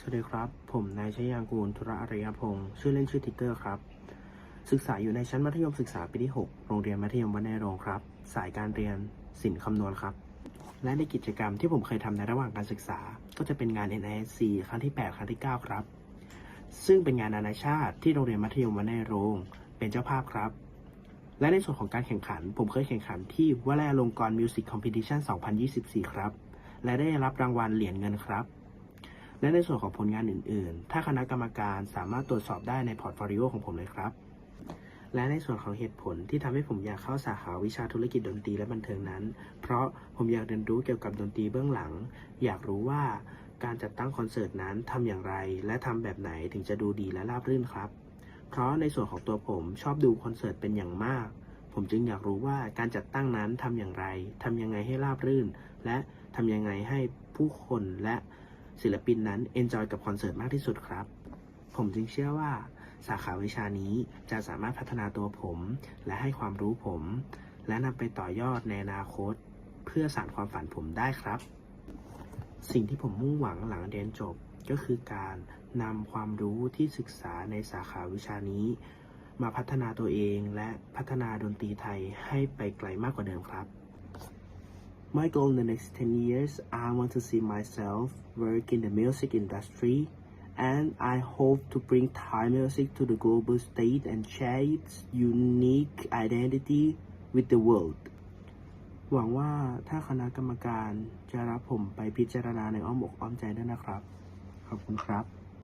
สวัสดีครับ ผมนายชยางกูลธุระอารยพงศ์ชื่อเล่นชื่อทิกเกอร์ครับ ศึกษาอยู่ในชั้นมัธยมศึกษาปีที่ 6 โรงเรียนมัธยมวัดในโรงครับ สายการเรียนศิลป์คำนวณครับ และในกิจกรรมที่ผมเคยทำในระหว่างการศึกษา ก็จะเป็นงาน NISC ครั้งที่ 8 ครั้งที่ 9 ครับ ซึ่งเป็นงานนานาชาติที่โรงเรียนมัธยมวัดในโรงเป็นเจ้าภาพครับ และในส่วนของการแข่งขัน ผมเคยแข่งขันที่วลัยอลงกร์มิวสิกคอมเพติชัน2024 ครับ และได้รับรางวัลเหรียญเงินครับ และในส่วนของผลงานอื่น ๆ ถ้าคณะกรรมการสามารถตรวจสอบได้ในพอร์ตโฟลิโอของผมเลยครับ และในส่วนของเหตุผลที่ทำให้ผมอยากเข้าสาขาวิชาธุรกิจดนตรีและบันเทิงนั้น เพราะผมอยากเรียนรู้เกี่ยวกับดนตรีเบื้องหลัง อยากรู้ว่าการจัดตั้งคอนเสิร์ตนั้นทำอย่างไร และทำแบบไหนถึงจะดูดีและราบรื่นครับ เพราะในส่วนของตัวผมชอบดูคอนเสิร์ตเป็นอย่างมาก ผมจึงอยากรู้ว่าการจัดตั้งนั้นทำอย่างไรทำยังไงให้ราบรื่น และทำยังไงให้ผู้คนและ ศิลปินนั้นเอนจอยกับคอนเสิร์ตมากที่สุดครับ ผมจึงเชื่อว่า สาขาวิชานี้จะสามารถพัฒนาตัวผม และให้ความรู้ผม และนำไปต่อยอดในอนาคต เพื่อสานความฝันผมได้ครับ สิ่งที่ผมมุ่งหวังหลังเรียนจบก็คือการนำความรู้ที่ศึกษาในสาขาวิชานี้ มาพัฒนาตัวเองและพัฒนาดนตรีไทยให้ไปไกลมากกว่าเดิมครับ My goal in the next 10 years, I want to see myself work in the music industry and I hope to bring Thai music to the global stage and share its unique identity with the world. หวังว่าถ้าคณะกรรมการจะรับผมไปพิจารณาในอ้อมอกอ้อมใจด้วยนะครับ ขอบคุณครับ